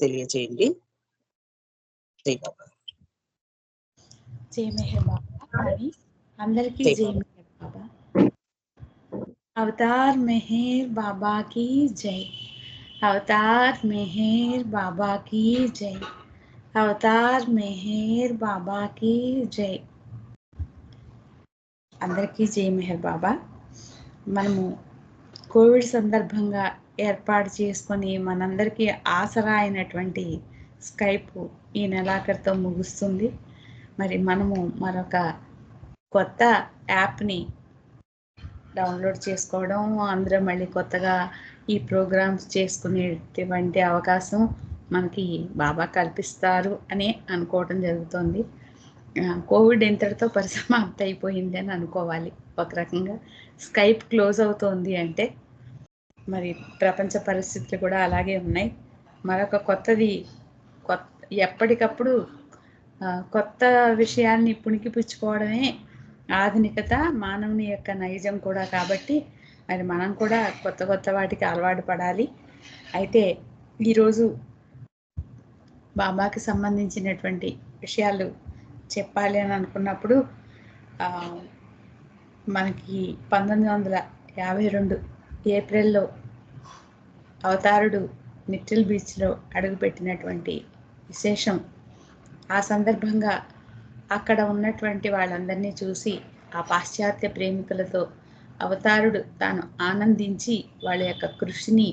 తెలియజేయండి జై బాబా జై మెహర్ బాబా అని అందరికీ జై జై మెహర్ బాబా అవతార్ మెహర్ బాబా की జై అవతార్ మెహర్ బాబా की జై అవతార్ మెహర్ బాబా की జై అందరికీ జై మెహర్ బాబా మనము కోవిడ్ సందర్భంగా ఏర్పాటు చేసుకొని మనందరికీ ఆసరా అయినటువంటి స్కైప్ ఈ నెలాఖరుతో ముగుస్తుంది. మరి మనము మరొక కొత్త యాప్ని డౌన్లోడ్ చేసుకోవడం అందరూ మళ్ళీ కొత్తగా ఈ ప్రోగ్రామ్స్ చేసుకునేటువంటి అవకాశం మనకి బాబా కల్పిస్తారు అని అనుకోవడం జరుగుతుంది. కోవిడ్ ఇంతటితో పరిసమాప్తి అయిపోయింది అని అనుకోవాలి. ఒక రకంగా స్కైప్ క్లోజ్ అవుతోంది అంటే మరి ప్రపంచ పరిస్థితులు కూడా అలాగే ఉన్నాయి. మరొక కొత్తది కొత్త ఎప్పటికప్పుడు కొత్త విషయాన్ని పుణికిపుచ్చుకోవడమే ఆధునికత మానవుని యొక్క నైజం కూడా కాబట్టి మరి మనం కూడా కొత్త కొత్త వాటికి అలవాటు పడాలి. అయితే ఈరోజు బాబాకి సంబంధించినటువంటి విషయాలు చెప్పాలి అని అనుకున్నప్పుడు మనకి పంతొమ్మిది వందల యాభై రెండు ఏప్రిల్లో అవతారుడు నిట్టిల్ బీచ్లో అడుగుపెట్టినటువంటి విశేషం. ఆ సందర్భంగా అక్కడ ఉన్నటువంటి వాళ్ళందరినీ చూసి ఆ పాశ్చాత్య ప్రేమికులతో అవతారుడు తాను ఆనందించి వాళ్ళ యొక్క కృషిని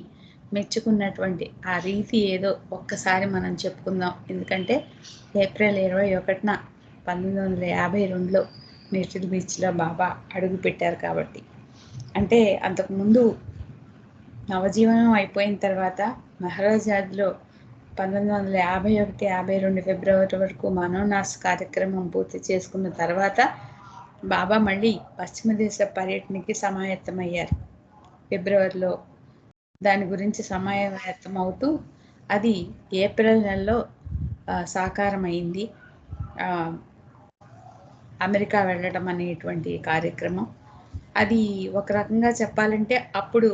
మెచ్చుకున్నటువంటి ఆ రీతి ఏదో ఒక్కసారి మనం చెప్పుకుందాం. ఎందుకంటే ఏప్రిల్ ఇరవై ఒకటిన పంతొమ్మిది వందల యాభై రెండులో నిటిల్ బీచ్లో బాబా అడుగు పెట్టారు కాబట్టి. అంటే అంతకుముందు నవజీవనం అయిపోయిన తర్వాత మహారాజాద్లో పంతొమ్మిది వందల యాభై ఒకటి యాభై రెండు ఫిబ్రవరి వరకు మనోనాస్ కార్యక్రమం పూర్తి చేసుకున్న తర్వాత బాబా మళ్ళీ పశ్చిమ దేశ పర్యటనకి సమాయత్తమయ్యారు. ఫిబ్రవరిలో దాని గురించి సమాయత్తం అవుతూ అది ఏప్రిల్ నెలలో సాకారమైంది. అమెరికా వెళ్ళడం అనేటువంటి కార్యక్రమం. అది ఒక రకంగా చెప్పాలంటే అప్పుడు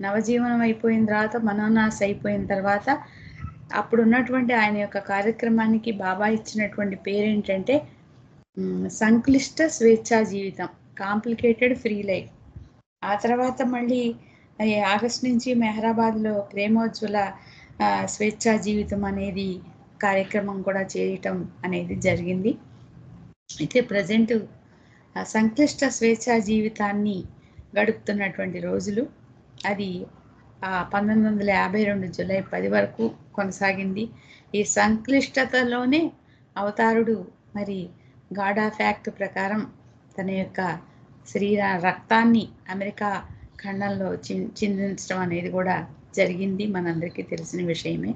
నవజీవనం అయిపోయిన తర్వాత మనోనాశ అయిపోయిన తర్వాత అప్పుడు ఉన్నటువంటి ఆయన యొక్క కార్యక్రమానికి బాబా ఇచ్చినటువంటి పేరేంటంటే సంక్లిష్ట స్వేచ్ఛా జీవితం కాంప్లికేటెడ్ ఫ్రీ లైఫ్. ఆ తర్వాత మళ్ళీ ఆగస్ట్ నుంచి మెహరాబాద్లో ప్రేమోజ్వల స్వేచ్ఛా జీవితం అనేది కార్యక్రమం కూడా చేయటం అనేది జరిగింది. అయితే ప్రజెంట్ సంక్లిష్ట స్వేచ్ఛా జీవితాన్ని గడుపుతున్నటువంటి రోజులు. అది పంతొమ్మిది వందల యాభై రెండు జూలై పది వరకు కొనసాగింది. ఈ సంక్లిష్టతలోనే అవతారుడు మరి గాడా ఫ్యాక్ట్ ప్రకారం తన యొక్క శరీర రక్తాన్ని అమెరికా ఖండంలో చి- చిందించడం అనేది కూడా జరిగింది మనందరికీ తెలిసిన విషయమే.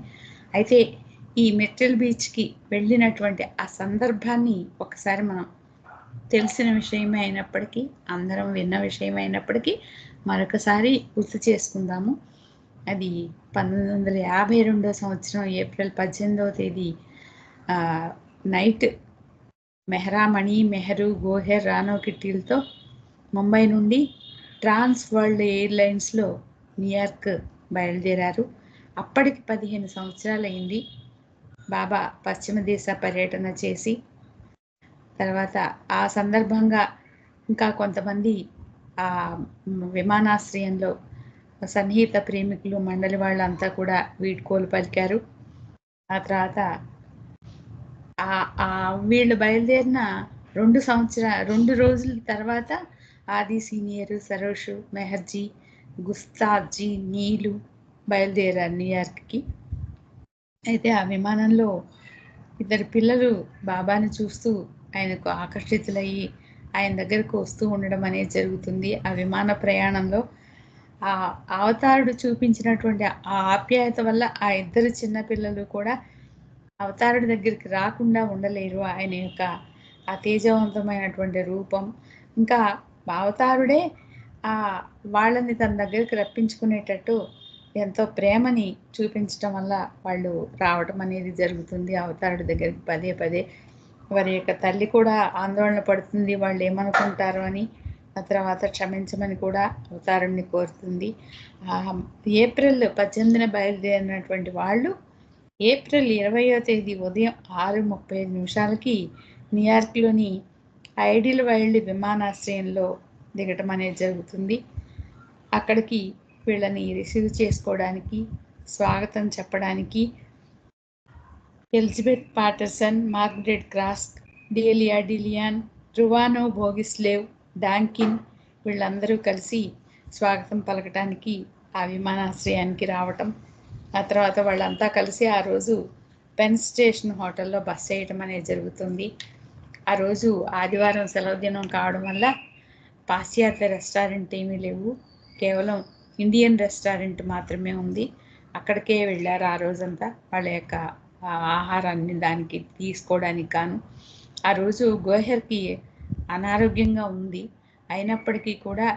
అయితే ఈ మెట్రల్ బీచ్కి వెళ్ళినటువంటి ఆ సందర్భాన్ని ఒకసారి మనం తెలిసిన విషయమే అయినప్పటికీ అందరం విన్న విషయం అయినప్పటికీ మరొకసారి గుర్తు చేసుకుందాము. అది పంతొమ్మిది వందల యాభై రెండో సంవత్సరం ఏప్రిల్ పద్దెనిమిదవ తేదీ. నైట్ మెహరామణి మెహరు గోహెర్ రానో కిట్టీలతో ముంబై నుండి ట్రాన్స్ వరల్డ్ ఎయిర్లైన్స్లో న్యూయార్క్ బయలుదేరారు. అప్పటికి పదిహేను సంవత్సరాలైంది బాబా పశ్చిమ దేశ పర్యటన చేసి తర్వాత ఆ సందర్భంగా ఇంకా కొంతమంది ఆ విమానాశ్రయంలో సన్నిహిత ప్రేమికులు మండలి వాళ్ళంతా కూడా వీడ్కోలు పలికారు ఆ తర్వాత ఆ- వీళ్ళు బయలుదేరిన రెండు సంవత్సర రెండు రోజుల తర్వాత ఆది సీనియర్ సరోషు మెహర్జీ గుస్తాబ్జీ నీలు బయలుదేరారు న్యూయార్క్కి. అయితే ఆ విమానంలో ఇద్దరు పిల్లలు బాబాని చూస్తూ ఆయనకు ఆకర్షితులయ్యి ఆయన దగ్గరకు వస్తూ ఉండడం అనేది జరుగుతుంది. ఆ విమాన ప్రయాణంలో ఆ అవతారుడు చూపించినటువంటి ఆ ఆప్యాయత వల్ల ఆ ఇద్దరు చిన్నపిల్లలు కూడా అవతారుడి దగ్గరికి రాకుండా ఉండలేరు. ఆయన యొక్క ఆ తేజవంతమైనటువంటి రూపం. ఇంకా అవతారుడే ఆ వాళ్ళని తన దగ్గరికి రప్పించుకునేటట్టు ఎంతో ప్రేమని చూపించడం వల్ల వాళ్ళు రావటం అనేది జరుగుతుంది. అవతారుడి దగ్గరికి పదే పదే వారి యొక్క తల్లి కూడా ఆందోళన పడుతుంది వాళ్ళు ఏమనుకుంటారు అని ఆ తర్వాత క్షమించమని కూడా అవతారుణ్ణి కోరుతుంది. ఏప్రిల్ పద్దెనిమిదిన బయలుదేరినటువంటి వాళ్ళు ఏప్రిల్ ఇరవయో తేదీ ఉదయం ఆరు ముప్పై ఐదు నిమిషాలకి న్యూయార్క్లోని ఐడిల్ వైల్డ్ విమానాశ్రయంలో దిగటం అనేది జరుగుతుంది. అక్కడికి వీళ్ళని రిసీవ్ చేసుకోవడానికి స్వాగతం చెప్పడానికి ఎలిజబెత్ పాటర్సన్ మార్గరెట్ క్రాస్క్ డియలియా డిలియాన్ రువానో భోగిస్లేవ్ డాంకిన్ వీళ్ళందరూ కలిసి స్వాగతం పలకటానికి ఆ విమానాశ్రయానికి రావటం ఆ తర్వాత వాళ్ళంతా కలిసి ఆ రోజు పెన్ స్టేషన్ హోటల్లో బస్ చేయటం అనేది జరుగుతుంది. ఆ రోజు ఆదివారం సెలవు దినం కావడం వల్ల పాశ్చాత్య రెస్టారెంట్ ఏమీ లేవు. కేవలం ఇండియన్ రెస్టారెంట్ మాత్రమే ఉంది. అక్కడికే వెళ్ళారు ఆ రోజంతా వాళ్ళ యొక్క ఆహారాన్ని దానికి తీసుకోవడానికి గాను. ఆ రోజు గోహెర్కి అనారోగ్యంగా ఉంది. అయినప్పటికీ కూడా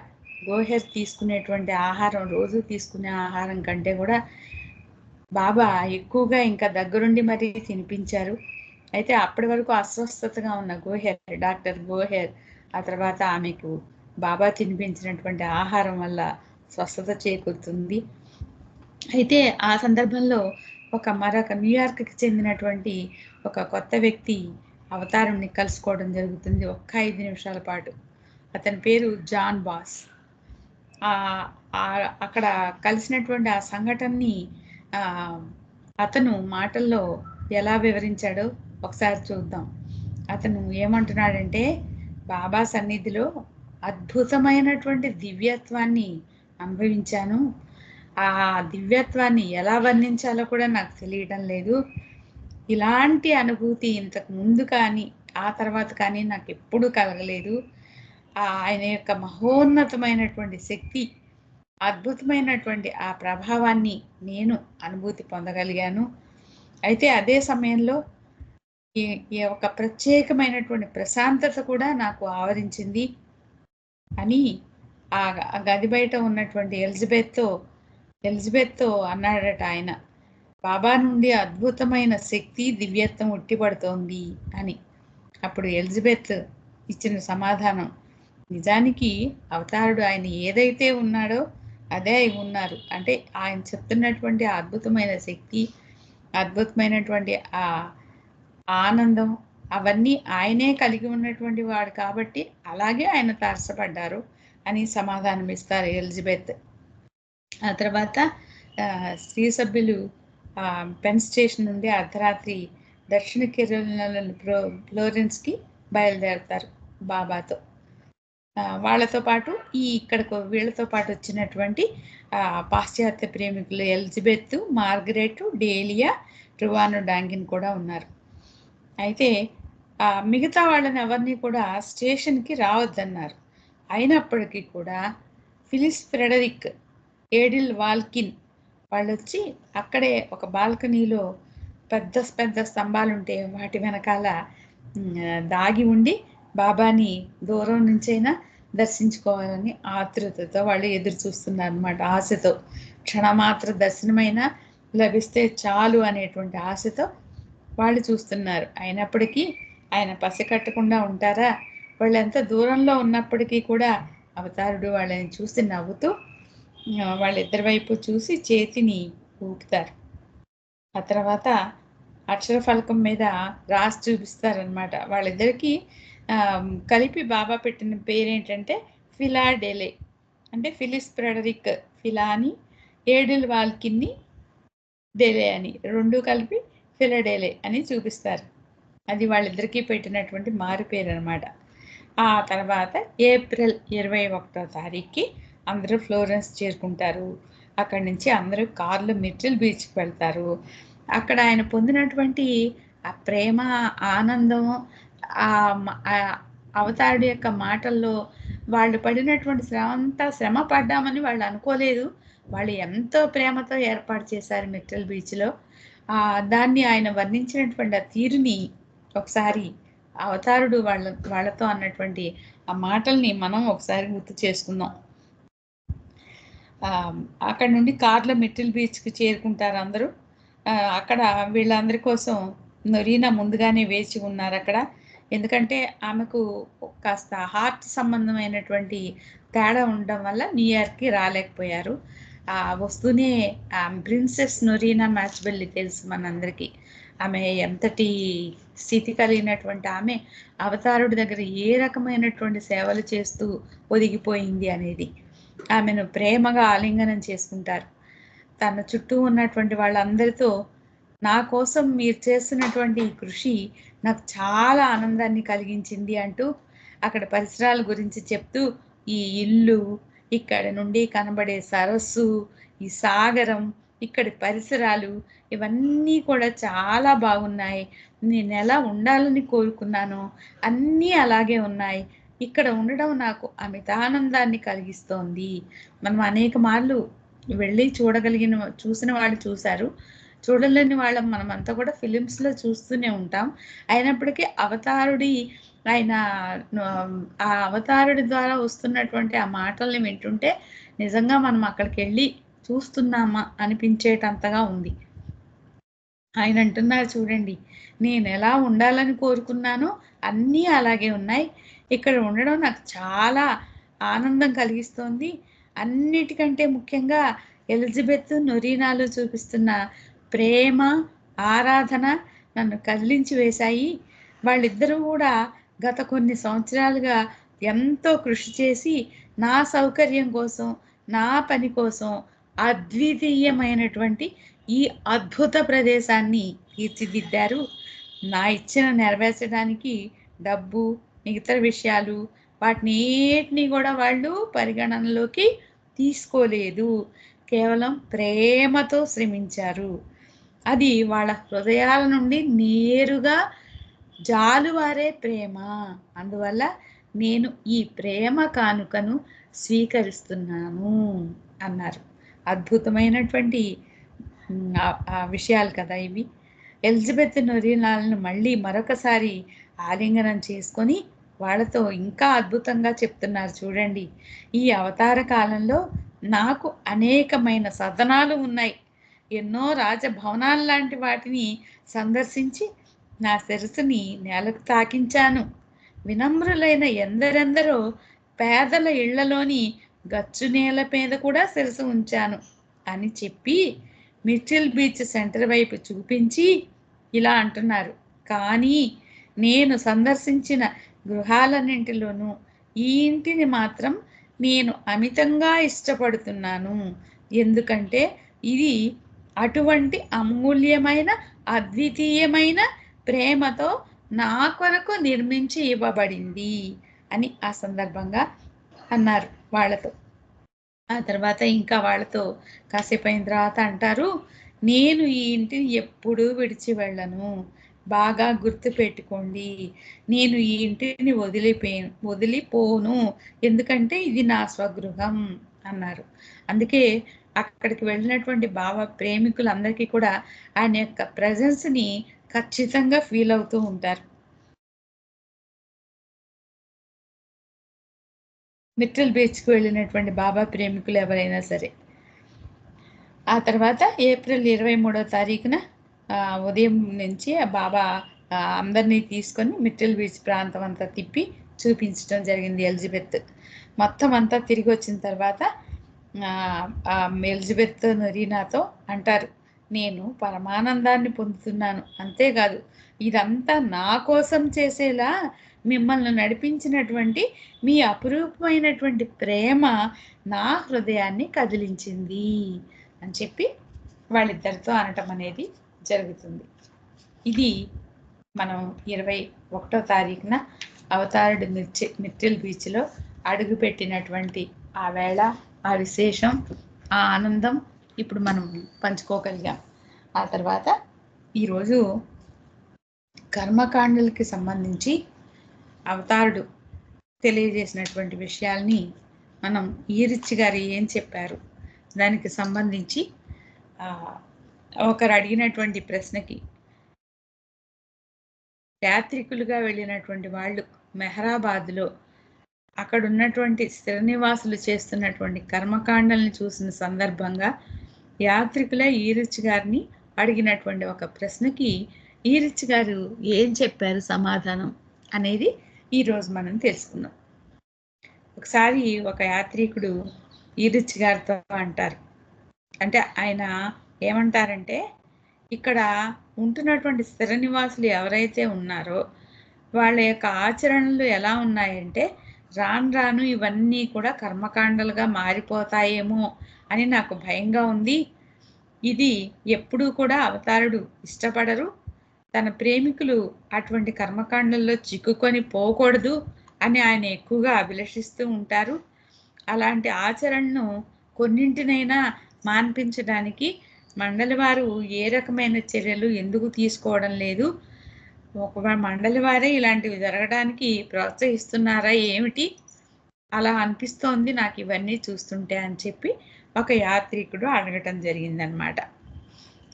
గోహెర్ తీసుకునేటువంటి ఆహారం రోజు తీసుకునే ఆహారం కంటే కూడా బాబా ఎక్కువగా ఇంకా దగ్గరుండి మరీ తినిపించారు. అయితే అప్పటి వరకు అస్వస్థతగా ఉన్న గోహెర్ డాక్టర్ గోహెర్ ఆ తర్వాత ఆమెకు బాబా తినిపించినటువంటి ఆహారం వల్ల స్వస్థత చేకూరుతుంది. అయితే ఆ సందర్భంలో ఒక మరొక న్యూయార్క్కి చెందినటువంటి ఒక కొత్త వ్యక్తి అవతారంని కలుసుకోవడం జరుగుతుంది ఒక్క ఐదు నిమిషాల పాటు. అతని పేరు జాన్ బాస్. అక్కడ కలిసినటువంటి ఆ సంఘటనని అతను మాటల్లో ఎలా వివరించాడో ఒకసారి చూద్దాం. అతను ఏమంటున్నాడంటే బాబా సన్నిధిలో అద్భుతమైనటువంటి దివ్యత్వాన్ని అనుభవించాను. ఆ దివ్యత్వాన్ని ఎలా వర్ణించాలో కూడా నాకు తెలియడం లేదు. ఇలాంటి అనుభూతి ఇంతకు ముందు కానీ ఆ తర్వాత కానీ నాకు ఎప్పుడూ కలగలేదు. ఆ ఆయన యొక్క మహోన్నతమైనటువంటి శక్తి అద్భుతమైనటువంటి ఆ ప్రభావాన్ని నేను అనుభూతి పొందగలిగాను. అయితే అదే సమయంలో ఈ ఈ ఒక ప్రత్యేకమైనటువంటి ప్రశాంతత కూడా నాకు ఆవరించింది. అని ఆ గది బయట ఉన్నటువంటి ఎలిజబెత్తో ఎలిజబెత్తో అన్నాడట ఆయన. బాబా నుండి అద్భుతమైన శక్తి దివ్యత్వం ఉట్టిపడుతోంది అని. అప్పుడు ఎలిజబెత్ ఇచ్చిన సమాధానం నిజానికి అవతారుడు ఆయన ఏదైతే ఉన్నాడో అదే అయి ఉన్నారు. అంటే ఆయన చెప్తున్నటువంటి ఆ అద్భుతమైన శక్తి అద్భుతమైనటువంటి ఆ ఆనందం అవన్నీ ఆయనే కలిగి ఉన్నటువంటి వాడు కాబట్టి అలాగే ఆయన తారసపడ్డారు అని సమాధానం ఇస్తారు ఎలిజబెత్. ఆ తర్వాత స్త్రీ సభ్యులు పెన్ స్టేషన్ నుండి అర్ధరాత్రి దక్షిణ కెరోలినాలోని ఫ్లో ఫ్లోరెన్స్కి బయలుదేరుతారు బాబాతో. వాళ్ళతో పాటు ఈ ఇక్కడకు వీళ్ళతో పాటు వచ్చినటువంటి పాశ్చాత్య ప్రేమికులు ఎలిజబెత్ మార్గరెట్ డేలియా రువాను డాంగిన్ కూడా ఉన్నారు. అయితే మిగతా వాళ్ళని ఎవరిని కూడా స్టేషన్కి రావద్దన్నారు. అయినప్పటికీ కూడా ఫిలిస్ ఫ్రెడరిక్ ఏడిల్ వాల్కిన్. వాళ్ళు వచ్చి అక్కడే ఒక బాల్కనీలో పెద్ద పెద్ద స్తంభాలు ఉంటే వాటి వెనకాల దాగి ఉండి బాబాని దూరం నుంచైనా దర్శించుకోవాలని ఆతృతతో వాళ్ళు ఎదురు చూస్తున్నారు అనమాట ఆశతో. క్షణమాత్ర దర్శనమైనా లభిస్తే చాలు అనేటువంటి ఆశతో వాళ్ళు చూస్తున్నారు. అయినప్పటికీ ఆయన పసికట్టకుండా ఉంటారా? వాళ్ళు ఎంత దూరంలో ఉన్నప్పటికీ కూడా అవతారుడు వాళ్ళని చూసి నవ్వుతూ వాళ్ళిద్దరి వైపు చూసి చేతిని ఊపుతారు. ఆ తర్వాత అక్షర ఫలకం మీద రాసి చూపిస్తారనమాట వాళ్ళిద్దరికి కలిపి బాబా పెట్టిన పేరేంటంటే ఫిలాడెలే. అంటే ఫిలిస్ ఫ్రెడరిక్ ఫిలాని ఏడిల్ వాల్కిన్ని డెలే అని. రెండు కలిపి ఫిలడెలే అని చూపిస్తారు. అది వాళ్ళిద్దరికీ పెట్టినటువంటి మారు పేరు అనమాట ఆ తర్వాత ఏప్రిల్ ఇరవై ఒకటో తారీఖుకి అందరూ ఫ్లోరెన్స్ చేరుకుంటారు. అక్కడి నుంచి అందరూ కార్లో మిట్రిల్ బీచ్కి వెళ్తారు. అక్కడ ఆయన పొందినటువంటి ఆ ప్రేమ ఆనందం ఆ అవతారుడి యొక్క మాటల్లో వాళ్ళు పడినటువంటి శ్రమ అంతా శ్రమ పడ్డామని వాళ్ళు అనుకోలేదు. వాళ్ళు ఎంతో ప్రేమతో ఏర్పాటు చేశారు మిట్టల్ బీచ్లో. దాన్ని ఆయన వర్ణించినటువంటి ఆ తీరుని ఒకసారి అవతారుడు వాళ్ళ వాళ్ళతో అన్నటువంటి ఆ మాటల్ని మనం ఒకసారి గుర్తు చేసుకుందాం. అక్కడ నుండి కార్లో మిట్టిల్ బీచ్కి చేరుకుంటారు అందరూ. అక్కడ వీళ్ళందరి కోసం నొరీనా ముందుగానే వేచి ఉన్నారు అక్కడ. ఎందుకంటే ఆమెకు కాస్త హార్ట్ సంబంధమైనటువంటి తేడా ఉండడం వల్ల న్యూయార్క్కి రాలేకపోయారు. ఆ వస్తూనే ఆ ప్రిన్సెస్ నొరీనా మ్యాచ్బెల్లి తెలుసు మనందరికీ. ఆమె ఎంతటి స్థితి కలిగినటువంటి ఆమె అవతారుడి దగ్గర ఏ రకమైనటువంటి సేవలు చేస్తూ ఒదిగిపోయింది అనేది. ఆమెను ప్రేమగా ఆలింగనం చేసుకుంటారు. తన చుట్టూ ఉన్నటువంటి వాళ్ళందరితో నా కోసం మీరు చేస్తున్నటువంటి ఈ కృషి నాకు చాలా ఆనందాన్ని కలిగించింది అంటూ అక్కడ పరిసరాల గురించి చెప్తూ ఈ ఇల్లు ఇక్కడ నుండి కనబడే సరస్సు ఈ సాగరం ఇక్కడి పరిసరాలు ఇవన్నీ కూడా చాలా బాగున్నాయి. నేను ఎలా ఉండాలని కోరుకున్నానో అన్నీ అలాగే ఉన్నాయి. ఇక్కడ ఉండడం నాకు అమితానందాన్ని కలిగిస్తోంది. మనం అనేక మార్లు వెళ్ళి చూడగలిగిన చూసిన వాళ్ళు చూశారు. చూడలేని వాళ్ళం మనమంతా కూడా ఫిలిమ్స్లో చూస్తూనే ఉంటాం. అయినప్పటికీ అవతారుడి ఆయన ఆ అవతారుడి ద్వారా వస్తున్నటువంటి ఆ మాటల్ని వింటుంటే నిజంగా మనం అక్కడికి వెళ్ళి చూస్తున్నామా అనిపించేటంతగా ఉంది. ఆయన అంటున్నారు చూడండి నేను ఎలా ఉండాలని కోరుకున్నానో అన్నీ అలాగే ఉన్నాయి. ఇక్కడ ఉండడం నాకు చాలా ఆనందం కలిగిస్తోంది. అన్నిటికంటే ముఖ్యంగా ఎలిజబెత్ నొరీనాలు చూపిస్తున్న ప్రేమ ఆరాధన నన్ను కదిలించి వేశాయి. వాళ్ళిద్దరూ కూడా గత కొన్ని సంవత్సరాలుగా ఎంతో కృషి చేసి నా సౌకర్యం కోసం నా పని కోసం అద్వితీయమైనటువంటి ఈ అద్భుత ప్రదేశాన్ని తీర్చిదిద్దారు. నా ఇచ్చిన నెరవేర్చడానికి డబ్బు మిగతా విషయాలు వాటిని ఏటిని కూడా వాళ్ళు పరిగణనలోకి తీసుకోలేదు. కేవలం ప్రేమతో శ్రమించారు. అది వాళ్ళ హృదయాల నుండి నేరుగా జాలువారే ప్రేమ. అందువల్ల నేను ఈ ప్రేమ కానుకను స్వీకరిస్తున్నాను అన్నారు. అద్భుతమైనటువంటి విషయాలు కదా ఇవి. ఎలిజబెత్ నొరీనాలను మళ్ళీ మరొకసారి ఆలింగనం చేసుకొని వాళ్ళతో ఇంకా అద్భుతంగా చెప్తున్నారు చూడండి. ఈ అవతార కాలంలో నాకు అనేకమైన సదనాలు ఉన్నాయి. ఎన్నో రాజభవనాలు లాంటి వాటిని సందర్శించి నా శిరస్సుని నేలకు తాకించాను. వినమ్రులైన ఎందరెందరో పేదల ఇళ్ళలోని గచ్చు నేల మీద కూడా శిరసు ఉంచాను అని చెప్పి మిచిల్ బీచ్ సెంటర్ వైపు చూపించి ఇలా అంటున్నారు. కానీ నేను సందర్శించిన గృహాలన్నింటిలోనూ ఈ ఇంటిని మాత్రం నేను అమితంగా ఇష్టపడుతున్నాను. ఎందుకంటే ఇది అటువంటి అమూల్యమైన అద్వితీయమైన ప్రేమతో నా కొరకు నిర్మించి ఇవ్వబడింది అని ఆ సందర్భంగా అన్నారు వాళ్ళతో. ఆ తర్వాత ఇంకా వాళ్ళతో కాసేపు అయిన తర్వాత అంటారు నేను ఈ ఇంటిని ఎప్పుడూ విడిచి వెళ్ళను. బాగా గుర్తు పెట్టుకోండి నేను ఈ ఇంటిని వదిలిపోయి వదిలిపోను. ఎందుకంటే ఇది నా స్వగృహం అన్నారు. అందుకే అక్కడికి వెళ్ళినటువంటి భావ ప్రేమికులందరికీ కూడా ఆయన యొక్క ప్రజెన్స్ని ఖచ్చితంగా ఫీల్ అవుతూ ఉంటారు. మిట్రల్ బీచ్కి వెళ్ళినటువంటి బాబా ప్రేమికులు ఎవరైనా సరే. ఆ తర్వాత ఏప్రిల్ ఇరవై మూడో తారీఖున ఉదయం నుంచి ఆ బాబా అందరినీ తీసుకొని మిట్రల్ బీచ్ ప్రాంతం అంతా తిప్పి చూపించడం జరిగింది ఎలిజబెత్. మొత్తం అంతా తిరిగి వచ్చిన తర్వాత ఎలిజబెత్ నరీనాతో అంటారు నేను పరమానందాన్ని పొందుతున్నాను. అంతేకాదు ఇదంతా నా కోసం చేసేలా మిమ్మల్ని నడిపించినటువంటి మీ అపురూపమైనటువంటి ప్రేమ నా హృదయాన్ని కదిలించింది అని చెప్పి వాళ్ళిద్దరితో అనటం అనేది జరుగుతుంది. ఇది మనం ఇరవై ఒకటో తారీఖున అవతారుడు మిర్చి మిర్టిల్ బీచ్లో అడుగుపెట్టినటువంటి ఆ వేళ ఆ విశేషం ఆ ఆనందం ఇప్పుడు మనం పంచుకోగలిగాం. ఆ తర్వాత ఈరోజు కర్మకాండలకి సంబంధించి అవతారుడు తెలియజేసినటువంటి విషయాల్ని మనం ఈరిచ్చి గారు ఏం చెప్పారు? దానికి సంబంధించి ఒకరు అడిగినటువంటి ప్రశ్నకి యాత్రికులుగా వెళ్ళినటువంటి వాళ్ళు మెహరాబాద్లో అక్కడ ఉన్నటువంటి స్థిర నివాసులు చేస్తున్నటువంటి కర్మకాండల్ని చూసిన సందర్భంగా యాత్రికులే ఈరిచ్ గారిని అడిగినటువంటి ఒక ప్రశ్నకి ఈరిచ్ గారు ఏం చెప్పారు సమాధానం అనేది ఈరోజు మనం తెలుసుకుందాం. ఒకసారి ఒక యాత్రికుడు ఈరిచ్ గారితో అంటారు. అంటే ఆయన ఏమంటారంటే ఇక్కడ ఉంటున్నటువంటి స్థిర నివాసులు ఎవరైతే ఉన్నారో వాళ్ళ యొక్క ఆచరణలు ఎలా ఉన్నాయంటే రాను రాను ఇవన్నీ కూడా కర్మకాండలుగా మారిపోతాయేమో అని నాకు భయంగా ఉంది. ఇది ఎప్పుడూ కూడా అవతారుడు ఇష్టపడరు. తన ప్రేమికులు అటువంటి కర్మకాండల్లో చిక్కుకొని పోకూడదు అని ఆయన ఎక్కువగా అభిలషిస్తూ ఉంటారు. అలాంటి ఆచరణను కొన్నింటినైనా మాన్పించడానికి మండలి వారు ఏ రకమైన చర్యలు ఎందుకు తీసుకోవడం లేదు? ఒక మండలి వారే ఇలాంటివి జరగడానికి ప్రోత్సహిస్తున్నారా? ఏమిటి? అలా అనిపిస్తోంది నాకు ఇవన్నీ చూస్తుంటే అని చెప్పి ఒక యాత్రికుడు అడగటం జరిగిందనమాట.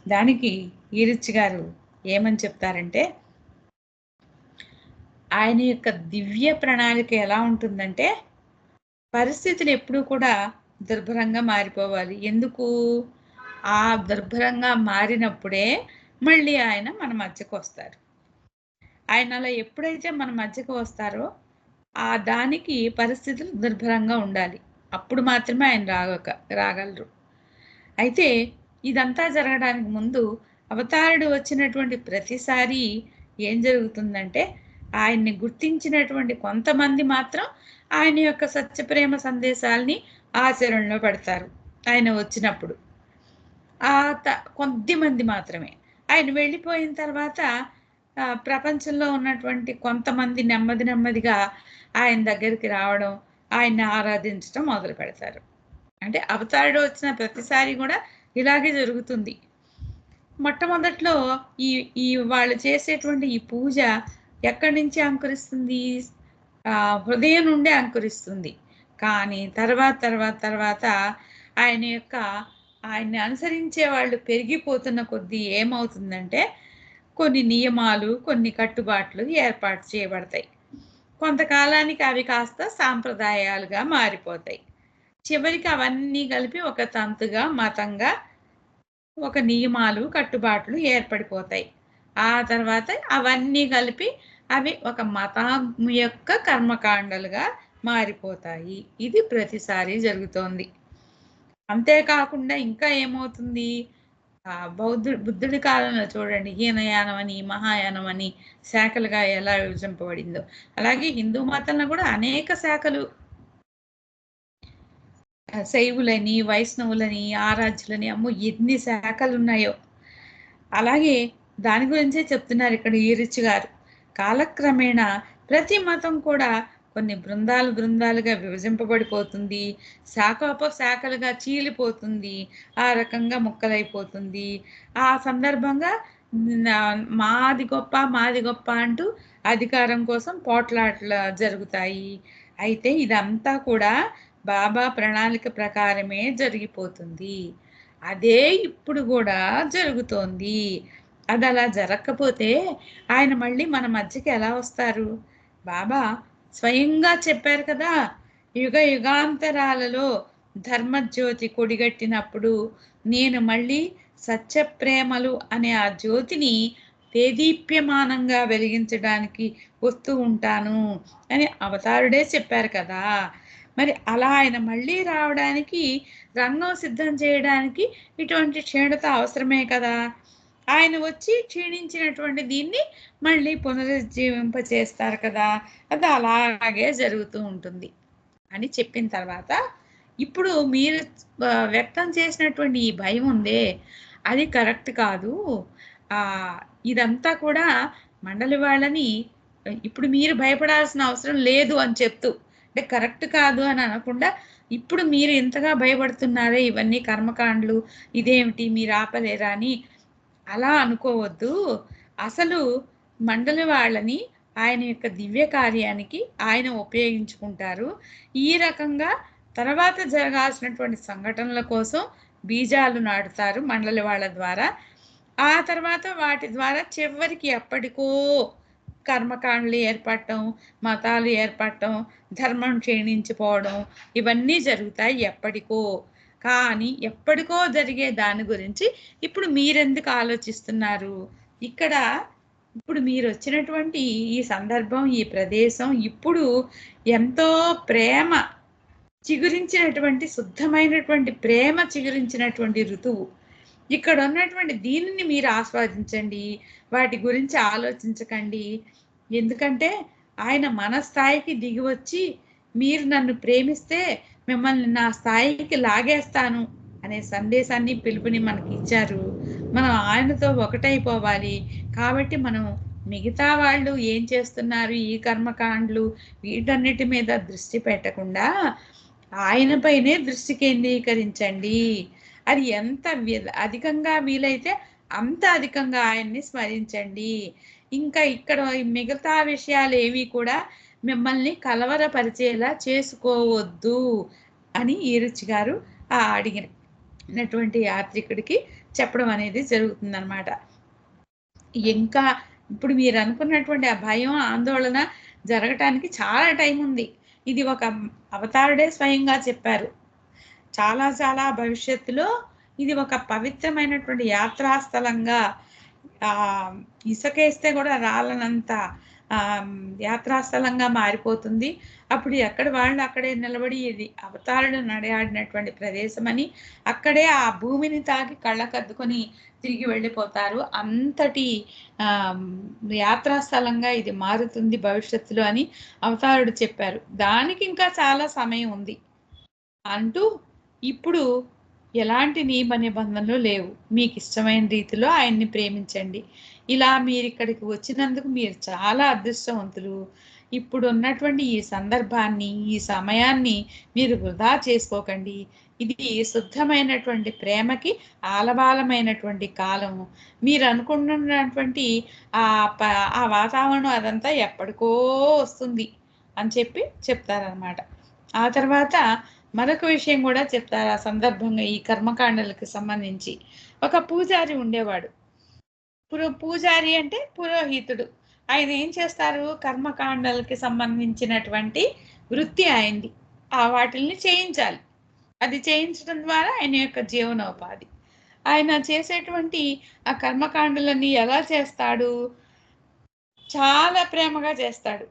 దానికి ఈరిచ్ గారు ఏమని చెప్తారంటే ఆయన యొక్క దివ్య ప్రణాళిక ఎలా ఉంటుందంటే పరిస్థితులు ఎప్పుడూ కూడా దుర్భరంగా మారిపోవాలి. ఎందుకు? ఆ దుర్భరంగా మారినప్పుడే మళ్ళీ ఆయన మన మధ్యకు వస్తారు. ఆయన అలా ఎప్పుడైతే మన మధ్యకు వస్తారో ఆ దానికి పరిస్థితులు దుర్భరంగా ఉండాలి. అప్పుడు మాత్రమే ఆయన రాగక రాగలరు. అయితే ఇదంతా జరగడానికి ముందు అవతారుడు వచ్చినటువంటి ప్రతిసారి ఏం జరుగుతుందంటే ఆయన్ని గుర్తించినటువంటి కొంతమంది మాత్రం ఆయన యొక్క సత్యప్రేమ సందేశాల్ని ఆచరణలో పెడతారు. ఆయన వచ్చినప్పుడు. ఆ త కొద్ది మంది మాత్రమే. ఆయన వెళ్ళిపోయిన తర్వాత ప్రపంచంలో ఉన్నటువంటి కొంతమంది నెమ్మది నెమ్మదిగా ఆయన దగ్గరికి రావడం ఆయన్ని ఆరాధించడం మొదలు పెడతారు. అంటే అవతారుడు వచ్చిన ప్రతిసారి కూడా ఇలాగే జరుగుతుంది. మొట్టమొదట్లో ఈ ఈ వాళ్ళు చేసేటువంటి ఈ పూజ ఎక్కడి నుంచి అంకురిస్తుంది? హృదయం నుండే అంకురిస్తుంది. కానీ తర్వాత తర్వాత తర్వాత ఆయన యొక్క ఆయన్ని అనుసరించే వాళ్ళు పెరిగిపోతున్న కొద్దీ ఏమవుతుందంటే కొన్ని నియమాలు కొన్ని కట్టుబాట్లు ఏర్పాటు చేయబడతాయి. కొంతకాలానికి అవి కాస్త సాంప్రదాయాలుగా మారిపోతాయి. చివరికి అవన్నీ కలిపి ఒక తంతుగా మతంగా ఒక నియమాలు కట్టుబాట్లు ఏర్పడిపోతాయి. ఆ తర్వాత అవన్నీ కలిపి అవి ఒక మతం యొక్క కర్మకాండలుగా మారిపోతాయి. ఇది ప్రతిసారి జరుగుతోంది. అంతేకాకుండా ఇంకా ఏమవుతుంది? ఆ బుద్ధుడి కాలంలో చూడండి హీనయానం అని మహాయానం అని శాఖలుగా ఎలా విభజింపబడిందో. అలాగే హిందూ మతంలో కూడా అనేక శాఖలు శైవులని వైష్ణవులని ఆరాధ్యులని అమ్మో ఎన్ని శాఖలు ఉన్నాయో అలాగే దాని గురించే చెప్తున్నారు ఇక్కడ ఈరిచ్ గారు. కాలక్రమేణా ప్రతి మతం కూడా కొన్ని బృందాలు బృందాలుగా విభజింపబడిపోతుంది. శాఖోపశాఖలుగా చీలిపోతుంది. ఆ రకంగా ముక్కలైపోతుంది. ఆ సందర్భంగా మాది గొప్ప మాది గొప్ప అంటూ అధికారం కోసం పోట్లాట్లు జరుగుతాయి. అయితే ఇదంతా కూడా బాబా ప్రణాళిక ప్రకారమే జరిగిపోతుంది. అదే ఇప్పుడు కూడా జరుగుతోంది. అది అలా జరగకపోతే ఆయన మళ్ళీ మన మధ్యకి ఎలా వస్తారు? బాబా స్వయంగా చెప్పారు కదా యుగ యుగాంతరాలలో ధర్మజ్యోతి కొడిగట్టినప్పుడు నేను మళ్ళీ సత్యప్రేమలు అనే ఆ జ్యోతిని తేదీప్యమానంగా వెలిగించడానికి వస్తూ ఉంటాను అని అవతారుడే చెప్పారు కదా. మరి అలా ఆయన మళ్ళీ రావడానికి రంగం సిద్ధం చేయడానికి ఇటువంటి క్షీణత అవసరమే కదా. ఆయన వచ్చి క్షీణించినటువంటి దీన్ని మళ్ళీ పునరుజ్జీవింప చేస్తారు కదా. అది అలాగే జరుగుతూ ఉంటుంది. అని చెప్పిన తర్వాత ఇప్పుడు మీరు వ్యక్తం చేసినటువంటి ఈ భయం ఉందే. అది కరెక్ట్ కాదు. ఇదంతా కూడా మండలి వాళ్ళని ఇప్పుడు మీరు భయపడాల్సిన అవసరం లేదు అని చెప్తూ అంటే కరెక్ట్ కాదు అని అనకుండా ఇప్పుడు మీరు ఇంతగా భయపడుతున్నారే ఇవన్నీ కర్మకాండలు ఇదేమిటి మీరు ఆపలేరా అని అలా అనుకోవద్దు. అసలు మండలి వాళ్ళని ఆయన యొక్క దివ్య కార్యానికి ఆయన ఉపయోగించుకుంటారు. ఈ రకంగా తర్వాత జరగాల్సినటువంటి సంఘటనల కోసం బీజాలు నాటుతారు మండలి వాళ్ళ ద్వారా. ఆ తర్వాత వాటి ద్వారా చివరికి ఎప్పటికో కర్మకాండలు ఏర్పడటం మతాలు ఏర్పడటం ధర్మం క్షీణించిపోవడం ఇవన్నీ జరుగుతాయి ఎప్పటికో. కానీ ఎప్పటికో జరిగే దాని గురించి ఇప్పుడు మీరెందుకు ఆలోచిస్తున్నారు? ఇక్కడ ఇప్పుడు మీరు వచ్చినటువంటి ఈ సందర్భం ఈ ప్రదేశం ఇప్పుడు ఎంతో ప్రేమ చిగురించినటువంటి శుద్ధమైనటువంటి ప్రేమ చిగురించినటువంటి ఋతువు. ఇక్కడ ఉన్నటువంటి దీనిని మీరు ఆస్వాదించండి వాటి గురించి ఆలోచించకండి. ఎందుకంటే ఆయన మన స్థాయికి దిగి వచ్చి మీరు నన్ను ప్రేమిస్తే మిమ్మల్ని నా స్థాయికి లాగేస్తాను అనే సందేశాన్ని పిలుపుని మనకి ఇచ్చారు మనం ఆయనతో ఒకటైపోవాలి. కాబట్టి మనం మిగతా వాళ్ళు ఏం చేస్తున్నారు? ఈ కర్మకాండలు వీటన్నిటి మీద దృష్టి పెట్టకుండా ఆయనపైనే దృష్టి కేంద్రీకరించండి. అది ఎంత అధికంగా వీలైతే అంత అధికంగా ఆయన్ని స్మరించండి. ఇంకా ఇక్కడ మిగతా విషయాలు ఏవి కూడా మిమ్మల్ని కలవరపరిచేలా చేసుకోవద్దు అని ఈరుచి గారు ఆ అడిగినటువంటి యాత్రికుడికి చెప్పడం అనేది జరుగుతుందన్నమాట. ఇంకా ఇప్పుడు మీరు అనుకున్నటువంటి ఆ భయం ఆందోళన జరగటానికి చాలా టైం ఉంది. ఇది ఒక అవతారుడే స్వయంగా చెప్పారు. చాలా చాలా భవిష్యత్తులో ఇది ఒక పవిత్రమైనటువంటి యాత్రాస్థలంగా ఇసుకేస్తే కూడా రాలనంత యాత్రాస్థలంగా మారిపోతుంది. అప్పుడు ఎక్కడ వాళ్ళు అక్కడే నిలబడి ఇది అవతారుడు నడయాడినటువంటి ప్రదేశం అని అక్కడే ఆ భూమిని తాకి కళ్ళకద్దుకొని తిరిగి వెళ్ళిపోతారు. అంతటి యాత్రాస్థలంగా ఇది మారుతుంది భవిష్యత్తులో అని అవతారుడు చెప్పారు. దానికి ఇంకా చాలా సమయం ఉంది. అంటూ ఇప్పుడు ఎలాంటి నియమ నిబంధనలు లేవు. మీకు ఇష్టమైన రీతిలో ఆయన్ని ప్రేమించండి. ఇలా మీరు ఇక్కడికి వచ్చినందుకు మీరు చాలా అదృష్టవంతులు. ఇప్పుడు ఉన్నటువంటి ఈ సందర్భాన్ని ఈ సమయాన్ని మీరు వృధా చేసుకోకండి. ఇది శుద్ధమైనటువంటి ప్రేమకి ఆలబాలమైనటువంటి కాలం మీరు అనుకుంటున్నటువంటి ఆ ప ఆ వాతావరణం అదంతా ఎప్పటికో వస్తుంది అని చెప్పి చెప్తారనమాట ఆ తర్వాత మరొక విషయం కూడా చెప్తారు ఆ సందర్భంగా ఈ కర్మకాండలకు సంబంధించి. ఒక పూజారి ఉండేవాడు. పురో పూజారి అంటే పురోహితుడు. ఆయన ఏం చేస్తారు? కర్మకాండలకి సంబంధించినటువంటి వృత్తి ఆయనది. ఆ వాటిల్ని చేయించాలి. అది చేయించడం ద్వారా ఆయన యొక్క జీవనోపాధి. ఆయన చేసేటువంటి ఆ కర్మకాండలన్నీ ఎలా చేస్తాడు? చాలా ప్రేమగా చేస్తాడు.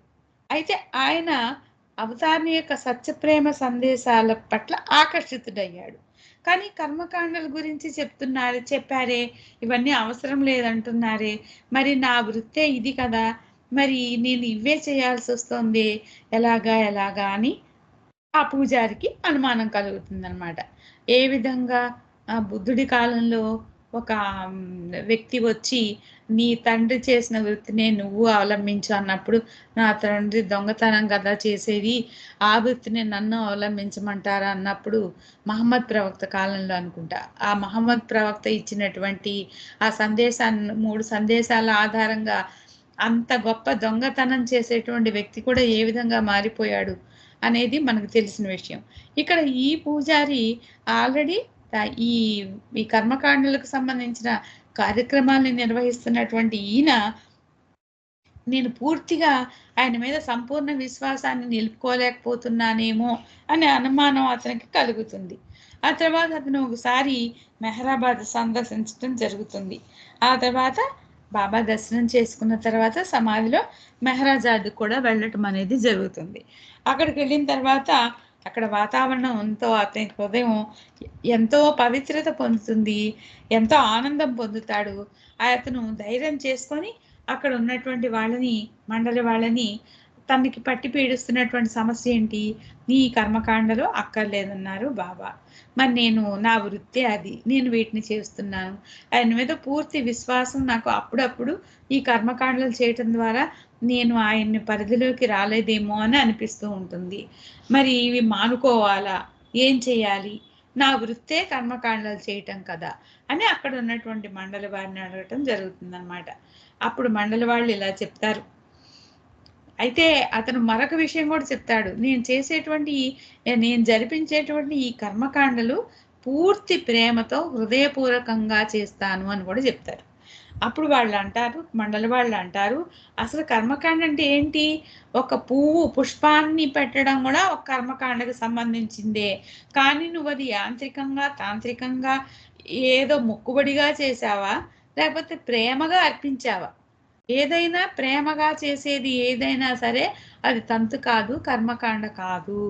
అయితే ఆయన అవతారిని యొక్క సత్యప్రేమ సందేశాల పట్ల ఆకర్షితుడయ్యాడు. కానీ కర్మకాండల గురించి చెప్తున్నారు చెప్పారే ఇవన్నీ అవసరం లేదంటున్నారే. మరి నా వృత్తే ఇది కదా. మరి నేను ఇవే చేయాల్సి వస్తుంది. ఎలాగా ఎలాగా అని ఆ పూజారికి అనుమానం కలుగుతుందన్నమాట. ఏ విధంగా? ఆ బుద్ధుడి కాలంలో ఒక వ్యక్తి వచ్చి నీ తండ్రి చేసిన వృత్తినే నువ్వు అవలంబించు అన్నప్పుడు నా తండ్రి దొంగతనం కదా చేసేది ఆ వృత్తిని నన్ను అవలంబించమంటారా అన్నప్పుడు మహమ్మద్ ప్రవక్త కాలంలో అనుకుంటా. ఆ మహమ్మద్ ప్రవక్త ఇచ్చినటువంటి ఆ సందేశాన్ని మూడు సందేశాల ఆధారంగా అంత గొప్ప దొంగతనం చేసేటువంటి వ్యక్తి కూడా ఏ విధంగా మారిపోయాడు అనేది మనకు తెలిసిన విషయం. ఇక్కడ ఈ పూజారి ఆల్రెడీ ఈ ఈ కర్మకాండలకు సంబంధించిన కార్యక్రమాల్ని నిర్వహిస్తున్నటువంటి ఈయన నేను పూర్తిగా ఆయన మీద సంపూర్ణ విశ్వాసాన్ని నిలుపుకోలేకపోతున్నానేమో అనే అనుమానం అతనికి కలుగుతుంది. ఆ తర్వాత అతను ఒకసారి మెహరాబాద్ సందర్శించడం జరుగుతుంది. ఆ తర్వాత బాబా దర్శనం చేసుకున్న తర్వాత సమాధిలో మెహరాజాద్ కూడా వెళ్ళటం అనేది జరుగుతుంది. అక్కడికి వెళ్ళిన తర్వాత అక్కడ వాతావరణం ఎంతో అతని హృదయం ఎంతో పవిత్రత పొందుతుంది ఎంతో ఆనందం పొందుతాడు. అతను ధైర్యం చేసుకొని అక్కడ ఉన్నటువంటి వాళ్ళని మండలి వాళ్ళని తనకి పట్టి పీడిస్తున్నటువంటి సమస్య ఏంటి? నీ కర్మకాండలో అక్కర్లేదన్నారు బాబా. మరి నేను నా వృత్తి అది నేను వీటిని చేస్తున్నాను. ఆయన మీద పూర్తి విశ్వాసం నాకు అప్పుడప్పుడు ఈ కర్మకాండలు చేయటం ద్వారా నేను ఆయన్ని పరిధిలోకి రాలేదేమో అని అనిపిస్తూ ఉంటుంది. మరి ఇవి మానుకోవాలా? ఏం చేయాలి? నా వృత్తే కర్మకాండాలు చేయటం కదా అని అక్కడ ఉన్నటువంటి మండలి వారిని అడగటం జరుగుతుందన్నమాట. అప్పుడు మండలి వాళ్ళు ఇలా చెప్తారు. అయితే అతను మరొక విషయం కూడా చెప్తాడు. నేను చేసేటువంటి నేను జరిపించేటువంటి ఈ కర్మకాండలు పూర్తి ప్రేమతో హృదయపూర్వకంగా చేస్తాను అని కూడా చెప్తారు. అప్పుడు వాళ్ళు అంటారు మండలి వాళ్ళు అంటారు అసలు కర్మకాండ అంటే ఏంటి? ఒక పువ్వు పుష్పాన్ని పెట్టడం కూడా ఒక కర్మకాండకు సంబంధించిందే. కానీ నువ్వు అది యాంత్రికంగా తాంత్రికంగా ఏదో మొక్కుబడిగా చేసావా లేకపోతే ప్రేమగా అర్పించావా? ఏదైనా ప్రేమగా చేసేది ఏదైనా సరే అది తంతు కాదు కర్మకాండ కాదు.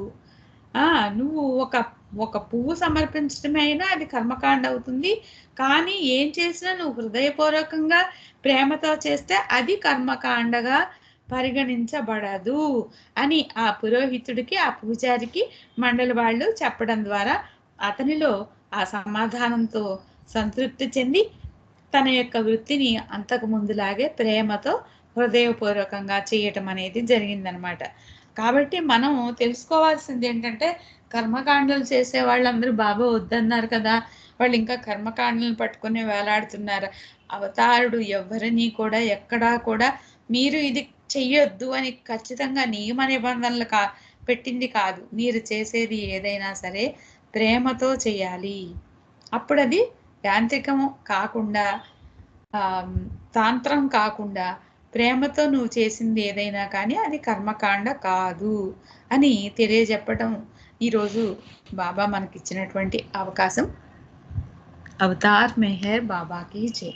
నువ్వు ఒక ఒక పువ్వు సమర్పించడమే అయినా అది కర్మకాండ అవుతుంది. కానీ ఏం చేసినా నువ్వు హృదయపూర్వకంగా ప్రేమతో చేస్తే అది కర్మకాండగా పరిగణించబడదు అని ఆ పురోహితుడికి ఆ పూజారికి మండలి వాళ్ళు చెప్పడం ద్వారా అతనిలో ఆ సమాధానంతో సంతృప్తి చెంది తన యొక్క వృత్తిని అంతకు ముందులాగే ప్రేమతో హృదయపూర్వకంగా చేయటం అనేది జరిగిందనమాట. కాబట్టి మనం తెలుసుకోవాల్సింది ఏంటంటే కర్మకాండలు చేసే వాళ్ళందరూ బాబా వద్దన్నారు కదా. వాళ్ళు ఇంకా కర్మకాండలను పట్టుకుని వేలాడుతున్నారు. అవతారుడు ఎవరిని కూడా ఎక్కడా కూడా మీరు ఇది చెయ్యొద్దు అని ఖచ్చితంగా నియమ నిబంధనలు కా పెట్టింది కాదు. మీరు చేసేది ఏదైనా సరే ప్రేమతో చేయాలి. అప్పుడు అది యాంత్రికము కాకుండా తాంత్రం కాకుండా ప్రేమతో నువ్వు చేసింది ఏదైనా కానీ అది కర్మకాండ కాదు అని తెలియజెప్పడం ఈరోజు బాబా మనకిచ్చినటువంటి అవకాశం. అవతార్ మెహర్ బాబాకి జై.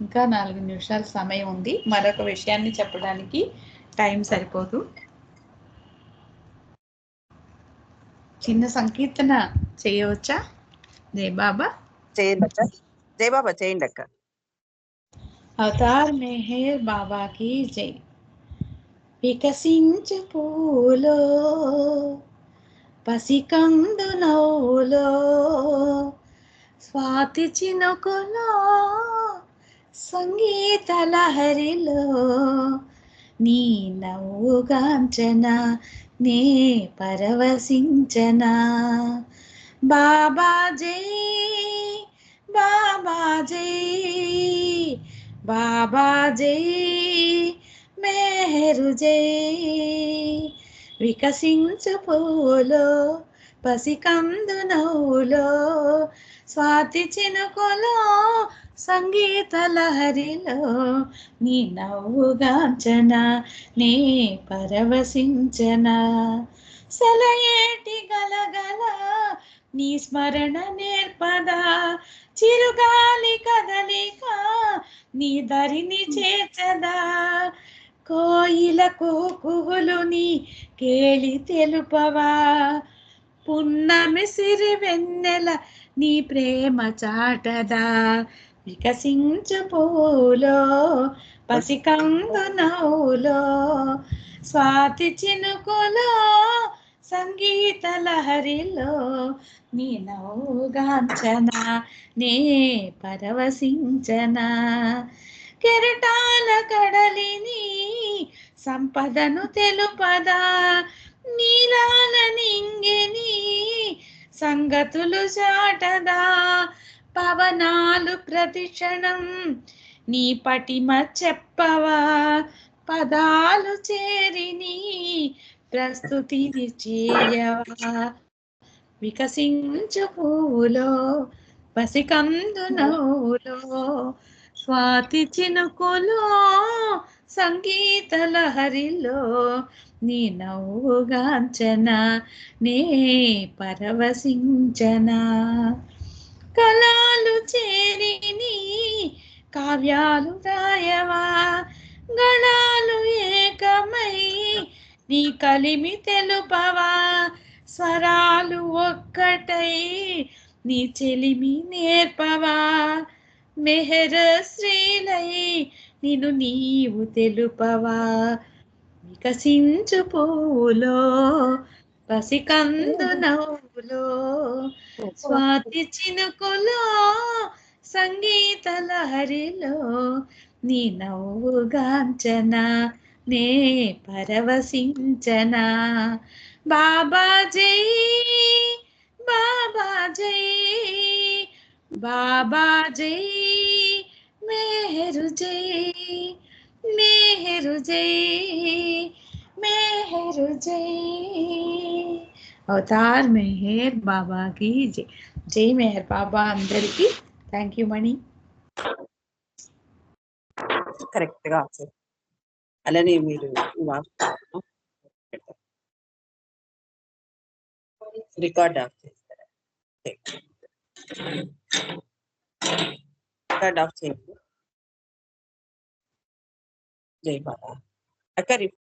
ఇంకా నాలుగు నిమిషాల సమయం ఉంది. మరొక విషయాన్ని చెప్పడానికి టైం సరిపోదు. చిన్న సంకీర్తన చేయవచ్చా? జై బాబా. చేయండి జై బాబా చేయండి అక్క. అవతార్ మెహర్ బాబాకి జై. వికసించు పూలో పసికందు నవ్వులో స్వాతి చినుకులో సంగీత లహరిలో నీ నవ్వుగాంచన నే పరవశించన. బాబా జై బాబా జై బాబా జై మేహరు జై వికసించపోలో పసికందు నవ్వులో స్వాతి చినుకులో సంగీత లహరిలో నీ నవ్వుగాంచన నే పరవశించన. సెలయేటి గలగల నీ స్మరణ నేర్పదా చిరుగాలి కదలిక నీ దరిని చేర్చదా. కోయిలకు కుహులుని కేలి తెలుపవా? పున్నమి సిరి వెన్నెల నీ ప్రేమ చాటదా? వికసించు పూలో పసికందు నవ్వులో స్వాతి చినుకులో సంగీత లహరిలో నీ నవ్వుగాంచన నే పరవశించనా? కెరటాల కడలిని సంపదను తెలుపదా? నీలాల నింగిని సంగతులు చాటదా? పవనాలు ప్రతిక్షణం నీ పటిమ చెప్పవా? పదాలు చేరిని ప్రస్తుతిని చేయవా వికసించు పువ్వులో పసికందు నవ్వులో స్వాతి చినుకులో సంగీత లహరిలో నీ నవ్వుగాంచన నే పరవశించన కళాలు చేరిని కావ్యాలు రాయవా? గణాలు ఏకమై నీ కలిమి తెలుపవా? స్వరాలు ఒక్కటై నీ చెలిమి నేర్పవా? మెహర శ్రీలై నిన్ను నీవు తెలుపవా? వికసించు పువ్వులో పసికందు నవ్వులో స్వాతి చినుకులో సంగీత లహరిలో నీ నవ్వుగాంచన నే పరవశించన? బాబా జై బాబా జై. బాబా జై मेहर जय मेहर जय मेहर जय అవతార్ మెహర్ బాబాకి జై జై మెహర్ బాబా అందరికి థ్యాంక్ యూ మణి కరెక్ట్ గా ఆఫ్ అలానే మీరు రికార్డ్ ఆఫ్ చేస్తారా రికార్డ్ ఆఫ్ చేయండి జై బాబా అక్క